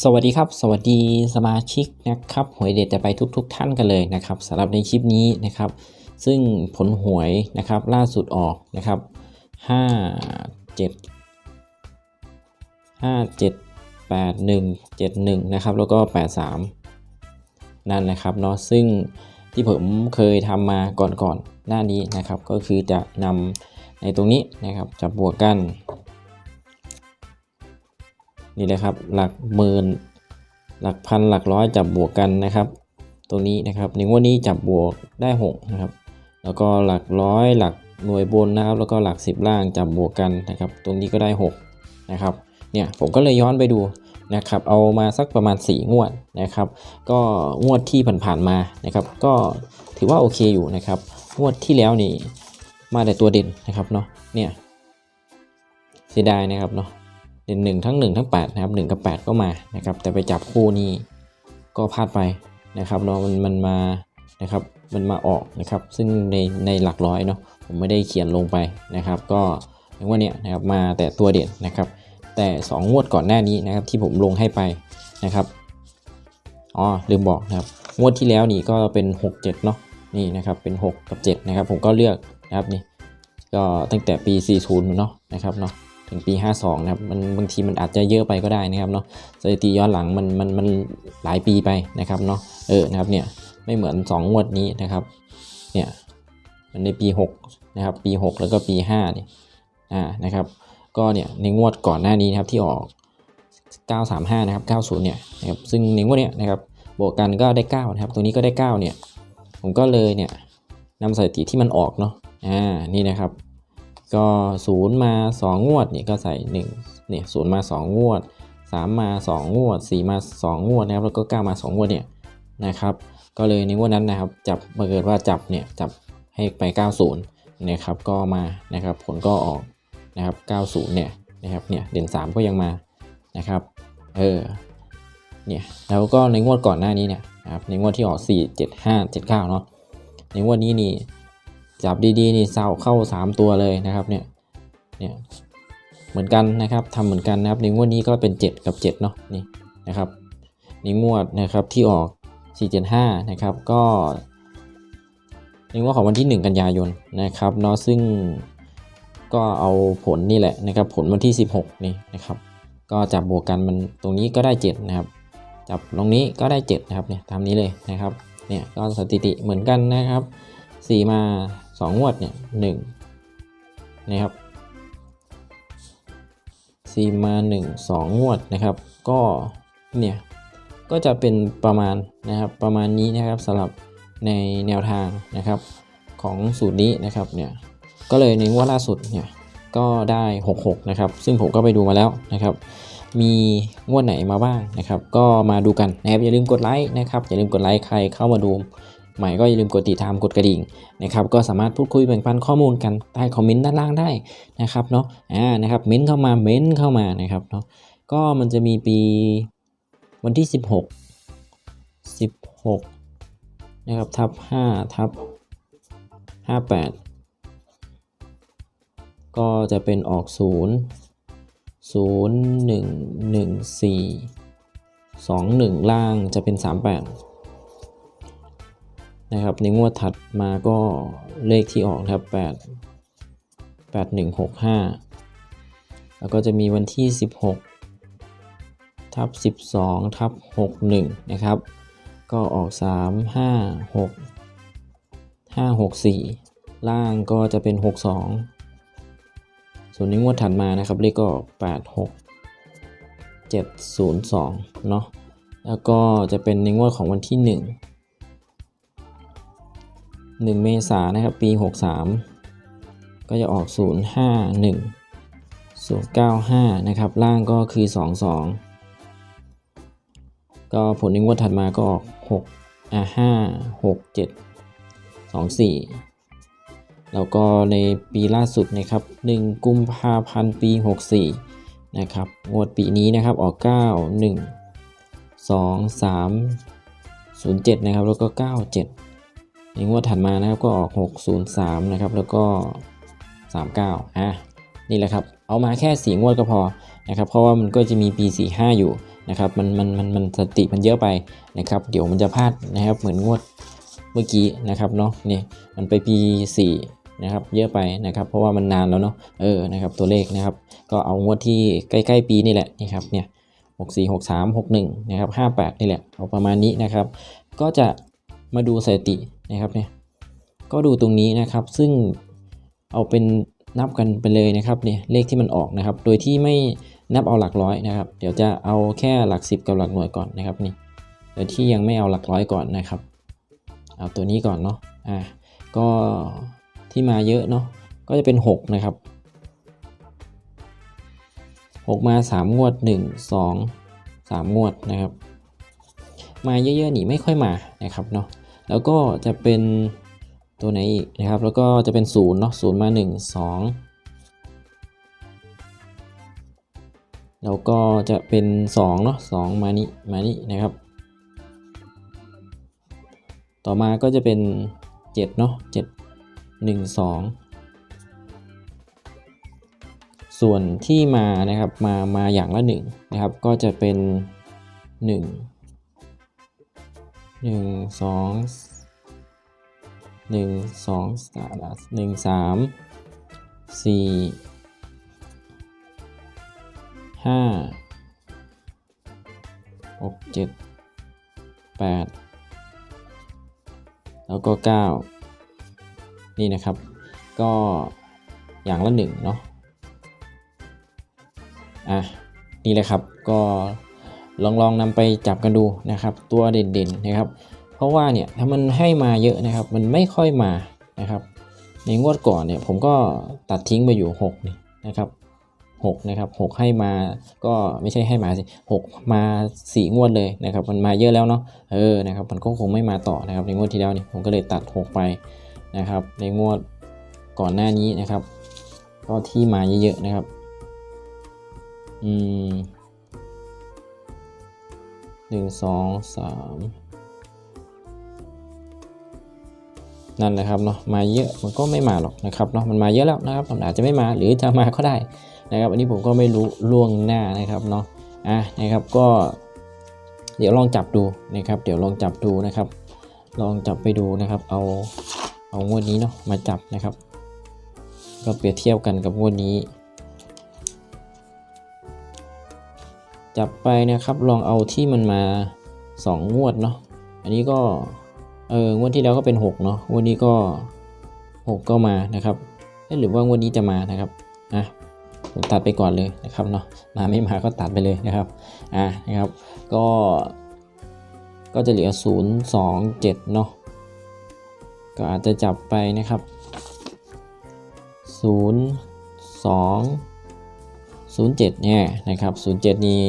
สวัสดีครับ สวัสดีสมาชิกนะครับหวยเด็ดจะไปทุกๆทท่านกันเลยนะครับสำหรับในคลิปนี้นะครับ ซึ่งผลหวยนะครับล่าสุดออกนะครับห้าเจ็ดห้าเจ็ดแปดหนึ่งเจ็ดหนึ่งนะครับแล้วก็แปดสามนั่นนะครับเนาะซึ่งที่ผมเคยทำมาก่อนๆหน้านี้นะครับ ก็คือจะนำในตรงนี้นะครับจะบวกกัน นี่เลยครับหลักหมื่นหลักพันหลักร้อยจับบวกกันนะครับ ตรงนี้นะครับในงวดนี้จับบวกได้6นะครับแล้วก็หลักร้อยหลักหน่วยบนนะครับ แล้วก็หลัก 10 ล่างจับบวกกันนะครับ ตรงนี้ก็ได้6นะครับเนี่ยผมก็เลยย้อนไปดูนะครับเอามาสักประมาณ 4 งวดนะครับ ก็งวดที่ผ่านๆมานะครับ ก็ถือว่าโอเคอยู่นะครับ งวดที่แล้วนี่มาแต่ตัวเด่นนะครับเนาะเนี่ยเสียดายนะครับเนาะ เด่นหนึ่งทั้ง 1 ทั้ง8นะครับ1กับ 8 ก็มานะครับ แต่ไปจับคู่นี้ก็พลาดไปนะครับเนาะมันมันมานะครับมันมาออกนะครับ ซึ่งในในหลักร้อยเนาะผมไม่ได้เขียนลงไปนะครับ ก็ในว่าเนี้ยนะครับมาแต่ตัวเด่นนะครับ แต่ 2 งวดก่อนหน้านี้นะครับที่ผมลงให้ไปนะครับอ๋อลืมบอกนะครับงวดที่แล้วนี่ก็เป็น 6 7เนาะนี่นะครับเป็น 6 กับ 7 นะครับ ผมก็เลือกนะครับนี่ก็ตั้งแต่ปี 40เนาะนะครับเนาะ ถึงปี 52 นะครับมันบางทีมันอาจจะเยอะไปก็ได้นะครับเนาะสถิติย้อนหลังมันมันมันหลายปีไปนะครับเนาะเออนะครับเนี่ยไม่เหมือน 2 งวดนี้นะครับเนี่ยมันในปี 6 นะครับ ปี 6 แล้วก็ปี5เนี่ยอ่านะครับ ก็เนี่ยในงวดก่อนหน้านี้นะครับที่ออก 935 นะครับ 90 เนี่ยนะครับซึ่งในงวดเนี้ยนะครับบวกกันก็ได้ 9 นะครับตรงนี้ก็ได้ 9 เนี่ย ผมก็เลยเนี่ยนำสถิติที่มันออกเนาะอ่านี่นะครับ ก็ศูนย์มา 2 งวดเนี่ยก็ใส่1เนี่ยศูนย์มา 2 งวด 3 มา 2 งวด 4 มา 2 งวดนะครับแล้วก็9มา 2 งวดเนี่ยนะครับก็เลยในงวดนั้นนะครับจับมาเกิดว่าจับเนี่ยจับให้ไป 90นะครับก็มานะครับผลก็ออกนะครับ 90 เนี่ยนะครับเนี่ยเด่น 3 ก็ยังมานะครับเออเนี่ยแล้วก็ในงวดก่อนหน้านี้เนี่ยนะครับในงวดที่ออก 4 7 5 7 9เนาะในงวดนี้นี่ จับดีๆนี่เศร้าเข้า 3 ตัวเลยนะครับเนี่ยเนี่ยเหมือนกันนะครับทำเหมือนกันนะครับในงวดนี้ก็เป็น 7 กับ 7 เนาะนี่นะครับในงวดนะครับที่ออก 475 นะครับก็ในงวดของวันที่ 1 กันยายนนะครับเนาะซึ่งก็เอาผลนี่แหละนะครับผลวันที่ 16 นี่นะครับ ก็จับบวกกันมันตรงนี้ก็ได้ 7 นะครับ จับตรงนี้ก็ได้ 7 นะครับเนี่ยตามนี้เลยนะครับเนี่ยก็สถิติเหมือนกันนะครับ 4 มา 2งวดเนี่ยหนึ่งนะครับสี่มา1 2งวดนะครับ ก็เนี่ยก็จะเป็นประมาณนะครับประมาณนี้นะครับสำหรับในแนวทางนะครับของสูตรนี้นะครับเนี่ยก็เลยในงวดล่าสุดเนี่ยก็ได้ 66 นะครับ ซึ่งผมก็ไปดูมาแล้วนะครับ มีงวดไหนมาบ้างนะครับ ก็มาดูกันนะครับอย่าลืมกดไลค์นะครับอย่าลืมกดไลค์ใครเข้ามาดู ใหม่ก็อย่าลืมกดติดตามกดกระดิ่งนะครับก็สามารถพูดคุยแบ่งปันข้อมูลกันใต้คอมเมนต์ด้านล่างได้นะครับเนาะอ่านะครับเม้นเข้ามาเม้นเข้ามานะครับเนาะก็มันจะมีปีวันที่ 16 16นะครับทับ5ทับ58 ก็จะเป็นออก 0 0 1 1 4 2 1 ล่างจะเป็น 38 นะครับ ในงวดถัดมาก็เลขที่ออกนะครับ8 8 1 6 5 แล้วก็จะมีวันที่ 16 ทับ 12 ทับ 61 นะครับ ก็ออก 3 5 6 5 6 4 ล่างก็จะเป็น 62 ส่วนในงวดถัดมานะครับ เลขก็ 8 6 7 0 2 เนาะแล้วก็จะเป็นในงวดของวันที่ 1 1 เมษานะครับปี 63 ก็จะออก 051 095 นะครับ ล่างก็คือ 22 ก็ผลในงวดถัดมาก็ออก6อ่า5 6 7 2 4 แล้วก็ในปีล่าสุดนะครับ 1 กุมภาพันธ์ปี 64 นะครับ งวดปีนี้นะครับออก 9 1 2 3 0 7 นะครับ แล้วก็ 97 งวดถัดมานะครับก็ออก 603 นะครับ แล้วก็ 39 อะ นี่แหละครับ เอามาแค่สีงวดก็พอนะครับ เพราะว่ามันก็จะมีปี 45 อยู่นะครับ มันมันมันมันสติมันเยอะไปนะครับ เดี๋ยวมันจะพลาดนะครับ เหมือนงวดเมื่อกี้นะครับเนาะ นี่มันไปปี 4 นะครับ เยอะไปนะครับ เพราะว่ามันนานแล้วเนาะ เออ นะครับ ตัวเลขนะครับ ก็เอางวดที่ใกล้ ๆ ปีนี่แหละนี่ครับ เนี่ยหกสี่หกสามหกหนึ่งนะครับห้าแปดนี่แหละ เอาประมาณนี้นะครับ ก็จะมาดูสถิติ นะครับเนี่ยก็ดูตรงนี้นะครับซึ่งเอาเป็นนับกันไปเลยนะครับเนี่ยเลขที่มันออกนะครับ โดยที่ไม่นับเอาหลักร้อยนะครับ เดี๋ยวจะเอาแค่หลักสิบกับหลักหน่วยก่อนนะครับนี่โดยที่ยังไม่เอาหลักร้อยก่อนนะครับ เอาตัวนี้ก่อนเนาะอ่าก็ที่มาเยอะเนาะก็จะเป็น 6 นะครับ 6 มา 3 งวด 1 2 3 งวดนะครับ มาเยอะๆนี่ไม่ค่อยมานะครับเนาะ แล้วก็จะเป็นตัวไหนอีกนะครับ แล้วก็จะเป็น0เนาะ0มา 1 2 แล้วก็จะเป็น2เนาะ2มานี่มานี่นะครับ ต่อมาก็จะเป็น7เนาะ7 1 2ส่วนที่มานะครับมามาอย่างละ1นะครับก็จะเป็น 1 หนึ่งสองหนึ่งสองสามหนึ่งสามสี่ห้าหกเจ็ดแปดแล้วก็เก้านี่นะครับ ก็อย่างละหนึ่งเนาะอะนี่เลยครับก็ ลองลองนำไปจับกันดูนะครับตัวเด่นๆนะครับ เพราะว่าเนี่ยถ้ามันให้มาเยอะนะครับ มันไม่ค่อยมานะครับ ในงวดก่อนเนี่ยผมก็ตัดทิ้งไปอยู่6นี่นะครับ6นะครับ6ให้มาก็ไม่ใช่ให้มาสิ6มา4งวดเลยนะครับมันมาเยอะแล้วเนาะเออนะครับมันก็คงไม่มาต่อนะครับในงวดที่แล้วนี่ผมก็เลยตัด 6 ไปนะครับในงวดก่อนหน้านี้นะครับ ก็ที่มาเยอะๆนะครับอืม หนึ่งสองสามนั่นแหละครับเนาะมาเยอะมันก็ไม่มาหรอกนะครับเนาะมันมาเยอะแล้วนะครับมันอาจจะไม่มาหรือจะมาก็ได้นะครับ อันนี้ผมก็ไม่รู้ล่วงหน้านะครับเนาะอะนะครับก็ เดี๋ยวลองจับดูนะครับ เดี๋ยวลองจับดูนะครับ ลองจับไปดูนะครับ เอาเอางวดนี้เนาะมาจับนะครับ ก็เปรียบเทียบกันกับงวดนี้ จับไปนะครับลองเอาที่มันมา 2 งวดเนาะอันนี้ก็เอองวดที่แล้วก็เป็น 6 เนาะงวดนี้ก็ 6 ก็มานะครับหรือว่างวดนี้จะมานะครับอะผมตัดไปก่อนเลยนะครับเนาะมาไม่มาก็ตัดไปเลยนะครับอะนะครับก็ก็จะเหลือ 0 2 7 เนาะก็อาจจะจับไปนะครับ 0 2 0 7เนี่ยนะครับ07 นี่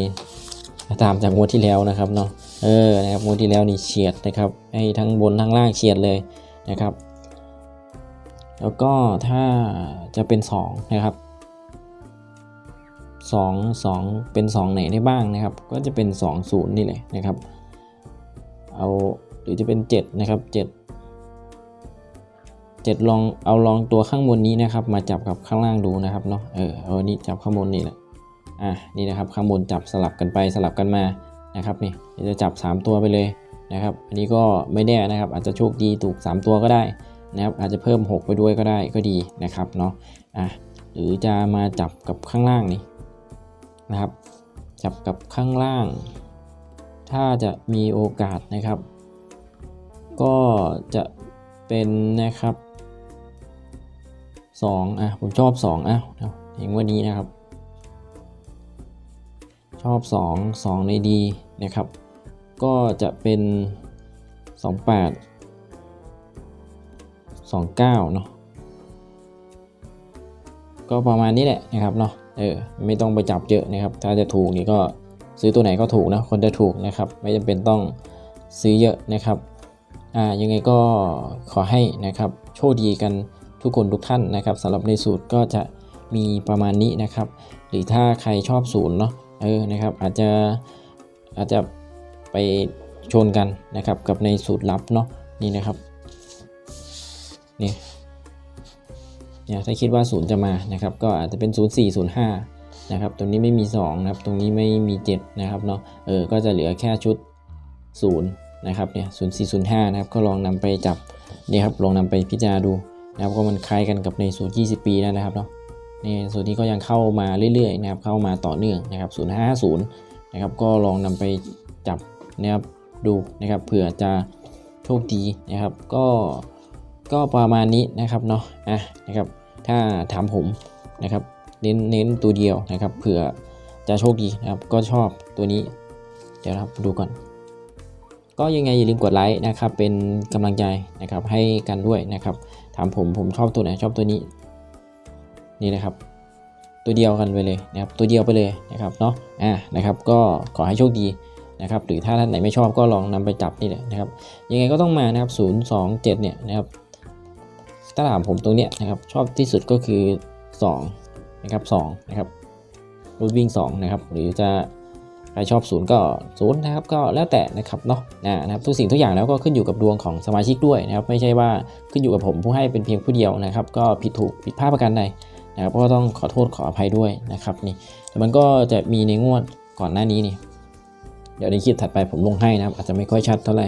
ตามจากงวดที่แล้วนะครับเนาะเออนะครับงวดที่แล้วนี่เฉียดนะครับให้ทั้งบนทั้งล่างเฉียดเลยนะครับ แล้วก็ถ้าจะเป็น 2 นะครับ 2 2 เป็น 2 ไหนได้บ้างนะครับ ก็จะเป็น 2 0 นี่แหละนะครับ เอาหรือจะเป็น 7 นะครับ 7 7 ลองเอาลองตัวข้างบนนี้นะครับ มาจับกับข้างล่างดูนะครับเนาะเออเอานี้จับข้างบนนี่แหละอะนี่นะครับข้างบนจับสลับกันไปสลับกันมานะครับนี่จะจับ 3 ตัวไปเลยนะครับ อันนี้ก็ไม่แน่นะครับ อาจจะโชคดีถูก 3 ตัวก็ได้นะครับอาจจะเพิ่ม 6 ไปด้วยก็ได้ก็ดีนะครับเนาะอะหรือจะมาจับกับข้างล่างนี่นะครับ จับกับข้างล่าง ถ้าจะมีโอกาสนะครับ ก็จะเป็นนะครับ สองอะผมชอบสองอะเห็นว่านี้นะครับ ชอบสองสองในดีนะครับ ก็จะเป็นสองแปดสองเก้าเนาะก็ประมาณนี้แหละนะครับเนาะเออไม่ต้องไปจับเยอะนะครับ ถ้าจะถูกนี่ก็ซื้อตัวไหนก็ถูกนะคนจะถูกนะครับ ไม่จำเป็นต้องซื้อเยอะนะครับอ่ายังไงก็ขอให้นะครับโชคดีกัน ทุกคนทุกท่านนะครับสำหรับในสูตรก็จะมีประมาณนี้นะครับ หรือถ้าใครชอบศูนย์เนาะเออนะครับอาจจะอาจจะไปชนกันนะครับกับในสูตรลับเนาะนี่นะครับนี่เนี่ยถ้าคิดว่าศูนย์จะมานะครับก็อาจจะเป็น 0 4 0 5นะครับตรงนี้ไม่มี2นะครับตรงนี้ไม่มี7นะครับเนาะเออก็จะเหลือแค่ชุด0นะครับเนี่ย0 4 0 5นะครับก็ลองนำไปจับนี่ครับลองนำไปพิจารณาดู นะครับก็มันคล้ายกันกับในสูตร 20 ปีแล้วนะครับเนาะนี่สูตรนี้ก็ยังเข้ามาเรื่อยๆนะครับเข้ามาต่อเนื่องนะครับ 0550 นะครับก็ลองนำไปจับนะครับดูนะครับเผื่อจะโชคดีนะครับก็ก็ประมาณนี้นะครับเนาะอะนะครับถ้าถามผมนะครับเน้นเน้นตัวเดียวนะครับเผื่อจะโชคดีนะครับก็ชอบตัวนี้ เดี๋ยวนะครับดูก่อน ก็ยังไงอย่าลืมกดไลค์นะครับเป็นกำลังใจนะครับให้กันด้วยนะครับ ถามผมผมชอบตัวไหนชอบตัวนี้ นี่นะครับ ตัวเดียวกันไปเลยนะครับ ตัวเดียวไปเลยนะครับเนาะอ่านะครับ ก็ขอให้โชคดีนะครับ หรือถ้าท่านไหนไม่ชอบก็ลองนำไปจับนี่แหละนะครับ ยังไงก็ต้องมานะครับ 0 2 7 เนี่ยนะครับถ้าถามผมตรงเนี้ยนะครับ ชอบที่สุดก็คือ 2 นะครับ2นะครับรูทวิ่ง2นะครับ หรือจะ ใครชอบศูนย์ก็ศูนย์นะครับก็แล้วแต่นะครับเนาะนะครับทุกสิ่งทุกอย่างแล้วก็ขึ้นอยู่กับดวงของสมาชิกด้วยนะครับไม่ใช่ว่าขึ้นอยู่กับผมผู้ให้เป็นเพียงผู้เดียวนะครับ ก็ผิดถูกผิดพลาดประกันใดนะครับก็ต้องขอโทษขออภัยด้วยนะครับนี่แต่มันก็จะมีในงวดก่อนหน้านี้นี่เดี๋ยวในคลิปถัดไปผมลงให้นะครับ อาจจะไม่ค่อยชัดเท่าไหร่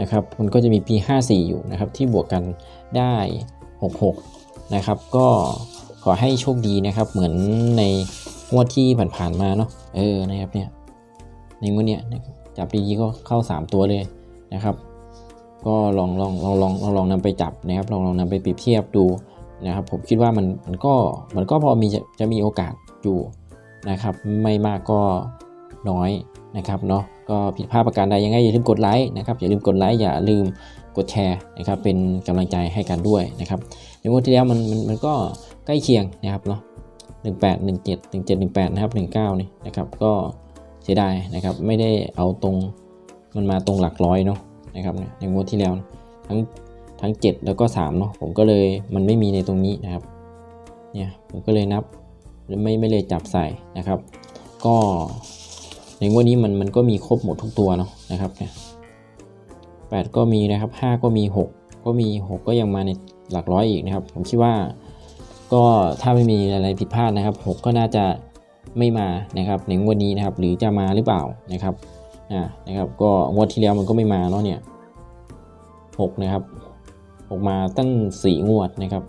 นะครับมันก็จะมี P54 อยู่นะครับที่บวกกันได้ 66 นะครับ ก็ขอให้โชคดีนะครับ เหมือนในงวดที่ผ่านๆมาเนาะเออนะครับเนี่ย ในงวดเนี้ยจับจับดีๆก็เข้า 3 ตัวเลยนะครับ ก็ลองลองลองลองลองลองนำไปจับนะครับ ลองลองนำไปเปรียบเทียบดูนะครับ ผมคิดว่ามันมันก็มันก็พอมีจะจะมีโอกาสอยู่นะครับ ไม่มากก็น้อยนะครับเนาะก็ผิดพลาดประการใดยังไงอย่าลืมกดไลค์นะครับอย่าลืมกดไลค์อย่าลืมกดแชร์นะครับ เป็นกำลังใจให้กันด้วยนะครับในงวดที่แล้วมันมันมันก็ใกล้เคียงนะครับเนาะหนึ่งแปดหนึ่งเจ็ดหนึ่งเจ็ดหนึ่งแปดนะครับหนึ่งเก้านี่นะครับก็ เสียดายนะครับ ไม่ได้เอาตรงมันมาตรงหลักร้อยเนาะนะครับในงวดที่แล้วทั้งทั้ง 7 แล้วก็3เนาะผมก็เลยมันไม่มีในตรงนี้นะครับเนี่ยผมก็เลยนับไม่ไม่เลยจับใส่นะครับ ก็ในงวดนี้มันมันก็มีครบหมดทุกตัวเนาะนะครับเนี่ยแปดก็มีนะครับ 5 ก็มี 6 ก็มี 6 ก็ยังมาในหลักร้อยอีกนะครับ ผมคิดว่าก็ถ้าไม่มีอะไรผิดพลาดนะครับ 6 ก็น่าจะ ไม่มานะครับในงวดนี้นะครับ หรือจะมาหรือเปล่านะครับอ่านะครับ ก็งวดที่แล้วมันก็ไม่มาเนาะเนี่ยหกนะครับออกมาตั้งสี่งวดนะครับ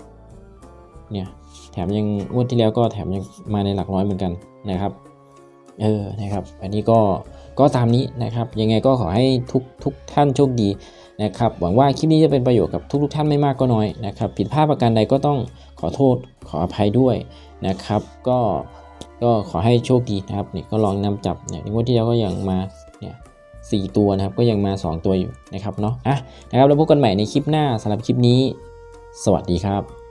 เนี่ยแถมยังงวดที่แล้วก็แถมยังมาในหลักร้อยเหมือนกันนะครับเออนะครับ อันนี้ก็ก็ตามนี้นะครับ ยังไงก็ขอให้ทุกทุกท่านโชคดีนะครับ หวังว่าคลิปนี้จะเป็นประโยชน์กับทุกๆท่านไม่มากก็น้อยนะครับ ผิดพลาดประการใดก็ต้องขอโทษขออภัยด้วยนะครับ ก็ ก็ขอให้โชคดีนะครับเนี่ยก็ลองนำจับเนี่ยงวดที่แล้วก็ยังมาเนี่ยสตัวนะครับก็ยังมา 2 ตัวอยู่นะครับเนาะอะนะครับแล้วพบกันใหม่ในคลิปหน้าสำหรับคลิปนี้ สวัสดีครับ